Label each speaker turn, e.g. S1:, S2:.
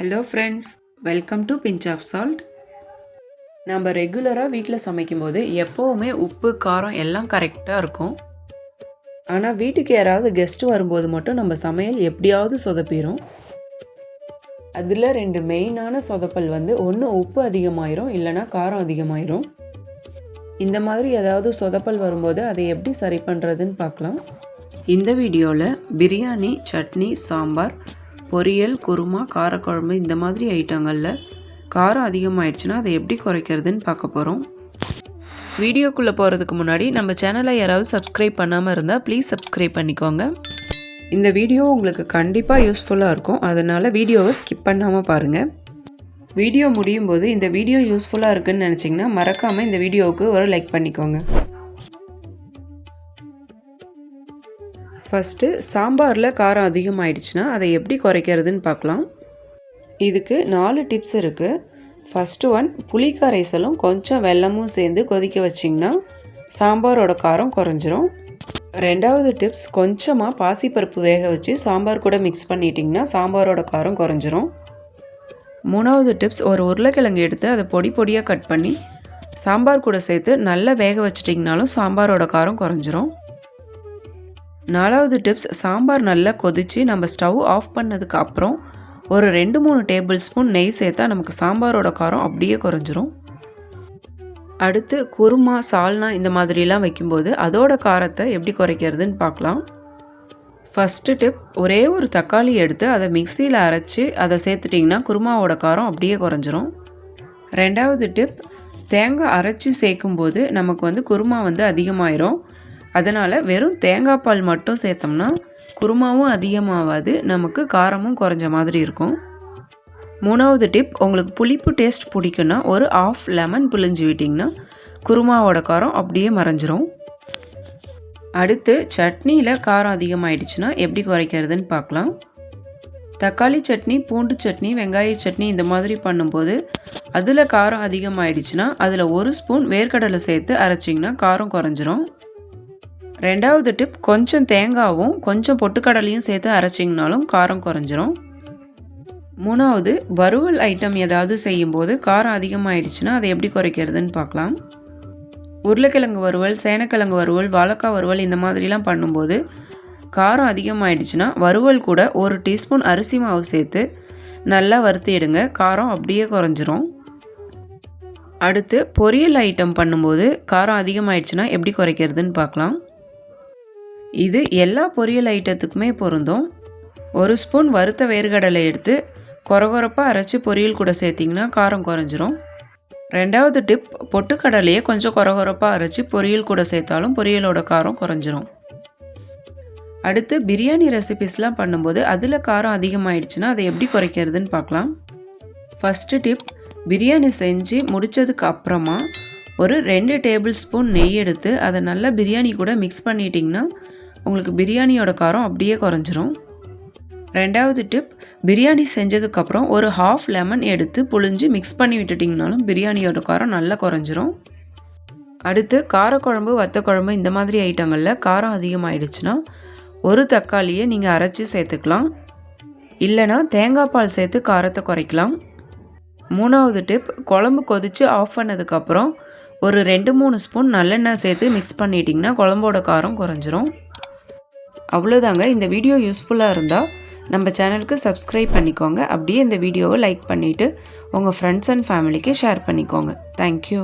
S1: Hello friends welcome to pinch of salt நம்ம ரெகுலராக வீட்டில் சமைக்கும்போது எப்போவுமே உப்பு காரம் எல்லாம் கரெக்டாக இருக்கும். ஆனால் வீட்டுக்கு யாராவது கெஸ்ட்டு வரும்போது மட்டும் நம்ம சமையல் எப்படியாவது சொதப்பிடும் அதில் ரெண்டு மெயினான சொதப்பல் வந்து ஒன்று உப்பு அதிகமாயிரும் இல்லைனா காரம் அதிகமாயிரும். இந்த மாதிரி ஏதாவது சொதப்பல் வரும்போது அதை எப்படி சரி பண்ணுறதுன்னு பார்க்கலாம். இந்த வீடியோவில் பிரியாணி சட்னி சாம்பார் பொரியல் குருமா காரக்குழம்பு இந்த மாதிரி ஐட்டங்களில் காரம் அதிகமாகிடுச்சுன்னா அதை எப்படி குறைக்கிறதுன்னு பார்க்க போகிறோம் வீடியோக்குள்ளே போகிறதுக்கு முன்னாடி நம்ம சேனலை யாராவது சப்ஸ்கிரைப் பண்ணாமல் இருந்தால் ப்ளீஸ் சப்ஸ்கிரைப் பண்ணிக்கோங்க. இந்த வீடியோ உங்களுக்கு கண்டிப்பாக யூஸ்ஃபுல்லாக இருக்கும். அதனால் வீடியோவை ஸ்கிப் பண்ணாமல் பாருங்கள் வீடியோ முடியும் போது இந்த வீடியோ யூஸ்ஃபுல்லாக இருக்குதுன்னு நினச்சிங்கன்னா மறக்காமல் இந்த வீடியோவுக்கு ஒரு லைக் பண்ணிக்கோங்க. ஃபஸ்ட்டு சாம்பாரில் காரம் அதிகமாகிடுச்சுன்னா அதை எப்படி குறைக்கிறதுன்னு பார்க்கலாம். இதுக்கு நாலு டிப்ஸ் இருக்குது ஃபஸ்ட்டு ஒன் புளிக்கரைசலும் கொஞ்சம் வெல்லமும் சேர்ந்து கொதிக்க வச்சிங்கன்னா சாம்பாரோட காரம் குறைஞ்சிரும். ரெண்டாவது டிப்ஸ் கொஞ்சமாக பாசிப்பருப்பு வேக வச்சு சாம்பார் கூட மிக்ஸ் பண்ணிட்டிங்கன்னா சாம்பாரோட காரம் குறைஞ்சிரும். மூணாவது டிப்ஸ் ஒரு உருளைக்கிழங்கு எடுத்து அதை பொடி பொடியாக கட் பண்ணி சாம்பார் கூட சேர்த்து நல்லா வேக வச்சிட்டிங்கனாலும் சாம்பாரோட காரம் குறைஞ்சிரும். நாலாவது டிப்ஸ் சாம்பார் நல்லா கொதித்து நம்ம ஸ்டவ் ஆஃப் பண்ணதுக்கு அப்புறம் ஒரு ரெண்டு மூணு டேபிள் ஸ்பூன் நெய் சேர்த்தா நமக்கு சாம்பாரோட காரம் அப்படியே குறைஞ்சிரும். அடுத்து குருமா சால்னா இந்த மாதிரிலாம் வைக்கும்போது அதோட காரத்தை எப்படி குறைக்கிறதுன்னு பார்க்கலாம். ஃபஸ்ட்டு டிப் ஒரே ஒரு தக்காளி எடுத்து அதை மிக்சியில் அரைச்சி அதை சேர்த்துட்டிங்கன்னா குருமாவோட காரம் அப்படியே குறைஞ்சிரும். ரெண்டாவது டிப் தேங்காய் அரைச்சி சேர்க்கும்போது நமக்கு வந்து குருமா வந்து அதிகமாயிரும். அதனால் வெறும் தேங்காய் பால் மட்டும் சேர்த்தோம்னா குருமாவும் அதிகமாகாது நமக்கு காரமும் குறைஞ்ச மாதிரி இருக்கும். மூணாவது டிப் உங்களுக்கு புளிப்பு டேஸ்ட் பிடிக்குன்னா ஒரு ஆஃப் லெமன் பிழிஞ்சு விட்டிங்கன்னா குருமாவோட காரம் அப்படியே மறைஞ்சிரும். அடுத்து சட்னியில் காரம் அதிகமாகிடுச்சுன்னா எப்படி குறைக்கிறதுன்னு பார்க்கலாம். தக்காளி சட்னி பூண்டு சட்னி வெங்காய சட்னி இந்த மாதிரி பண்ணும்போது அதில் காரம் அதிகமாகிடுச்சுன்னா அதில் ஒரு ஸ்பூன் வேர்க்கடலை சேர்த்து அரைச்சிங்கன்னா காரம் குறைஞ்சிரும். ரெண்டாவது டிப் கொஞ்சம் தேங்காவும் கொஞ்சம் பொட்டுக்கடலையும் சேர்த்து அரைச்சிங்கனாலும் காரம் குறைஞ்சிரும். மூணாவது வறுவல் ஐட்டம் ஏதாவது செய்யும்போது காரம் அதிகமாகிடுச்சுன்னா அதை எப்படி குறைக்கிறதுன்னு பார்க்கலாம். உருளைக்கிழங்கு வறுவல் சேனக்கிழங்கு வறுவல் வாழைக்காய் வறுவல் இந்த மாதிரிலாம் பண்ணும்போது காரம் அதிகமாகிடுச்சுன்னா வறுவல் கூட ஒரு டீஸ்பூன் அரிசி மாவு சேர்த்து நல்லா வறுத்திடுங்க காரம் அப்படியே குறைஞ்சிரும். அடுத்து பொரியல் ஐட்டம் பண்ணும்போது காரம் அதிகமாகிடுச்சுன்னா எப்படி குறைக்கிறதுன்னு பார்க்கலாம். இது எல்லா பொரியல் ஐட்டத்துக்குமே பொருந்தும். ஒரு ஸ்பூன் வறுத்த வேர்கடலை எடுத்து கொரகொரப்பாக அரைச்சி பொரியல் கூட சேர்த்திங்கன்னா காரம் குறைஞ்சிரும். ரெண்டாவது டிப் பொட்டுக்கடலையே கொஞ்சம் கொரகொரப்பாக அரைச்சி பொரியல் கூட சேர்த்தாலும் பொரியலோட காரம் குறைஞ்சிரும். அடுத்து பிரியாணி ரெசிபிஸ்லாம் பண்ணும்போது அதில் காரம் அதிகமாகிடுச்சுன்னா அதை எப்படி குறைக்கிறதுன்னு பார்க்கலாம். ஃபஸ்ட்டு டிப் பிரியாணி செஞ்சு முடித்ததுக்கு அப்புறமா ஒரு ரெண்டு டேபிள் ஸ்பூன் நெய் எடுத்து அதை நல்லா பிரியாணி கூட மிக்ஸ் பண்ணிட்டிங்கன்னா உங்களுக்கு பிரியாணியோட காரம் அப்படியே குறைஞ்சிரும். ரெண்டாவது டிப் பிரியாணி செஞ்சதுக்கப்புறம் ஒரு ஹாஃப் லெமன் எடுத்து புழிஞ்சு மிக்ஸ் பண்ணி விட்டுட்டிங்கனாலும் பிரியாணியோட காரம் நல்லா குறைஞ்சிரும். அடுத்து காரக்குழம்பு வத்தக்குழம்பு இந்த மாதிரி ஐட்டங்களில் காரம் அதிகமாகிடுச்சுன்னா ஒரு தக்காளியை நீங்கள் அரைச்சி சேர்த்துக்கலாம். இல்லைனா தேங்காய் பால் சேர்த்து காரத்தை குறைக்கலாம். மூணாவது டிப் குழம்பு கொதித்து ஆஃப் பண்ணதுக்கப்புறம் ஒரு ரெண்டு மூணு ஸ்பூன் நல்லெண்ணெய் சேர்த்து மிக்ஸ் பண்ணிட்டிங்கன்னா குழம்போட காரம் குறைஞ்சிரும். அவ்வளோதாங்க இந்த வீடியோ யூஸ்ஃபுல்லாக இருந்தால் நம்ம சேனலுக்கு சப்ஸ்கிரைப் பண்ணிக்கோங்க. அப்படியே இந்த வீடியோவை லைக் பண்ணிவிட்டு உங்கள் ஃப்ரெண்ட்ஸ் அண்ட் ஃபேமிலிக்கு ஷேர் பண்ணிக்கோங்க. Thank you